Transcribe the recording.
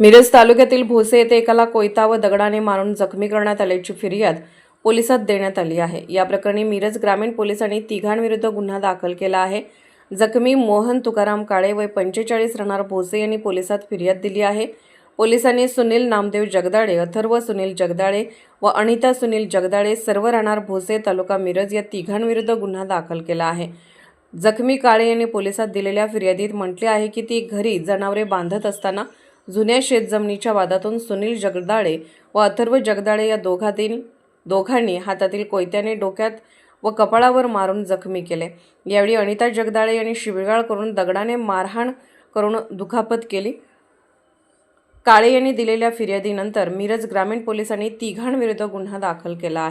मिरज तालुक्यातील भोसे येथे एकाला कोयता व दगडाने मारून जखमी करण्यात आल्याची फिर्याद पोलिसात देण्यात आली आहे. या प्रकरणी मिरज ग्रामीण पोलिसांनी तिघांविरुद्ध गुन्हा दाखल केला आहे. जखमी मोहन तुकाराम काळे वय पंचेचाळीस राहणार भोसे यांनी पोलिसात फिर्याद दिली आहे. पोलिसांनी सुनील नामदेव जगदाळे अथर्व सुनील जगदाळे व अनिता सुनील जगदाळे सर्व राहणार भोसे तालुका मिरज या तिघांविरुद्ध गुन्हा दाखल केला आहे. जखमी काळे यांनी पोलिसात दिलेल्या फिर्यादीत म्हटले आहे की ती घरी जनावरे बांधत असताना जुन्या शेतजमिनीच्या वादातून सुनील जगदाळे व अथर्व जगदाळे या दोघातील दोघांनी हातातील कोयत्याने डोक्यात व कपाळावर मारून जखमी केले. यावेळी अनिता जगदाळे यांनी शिबिगाळ करून दगडाने मारहाण करून दुखापत केली. काळे यांनी दिलेल्या फिर्यादीनंतर मिरज ग्रामीण पोलिसांनी तिघांविरुद्ध गुन्हा दाखल केला आहे.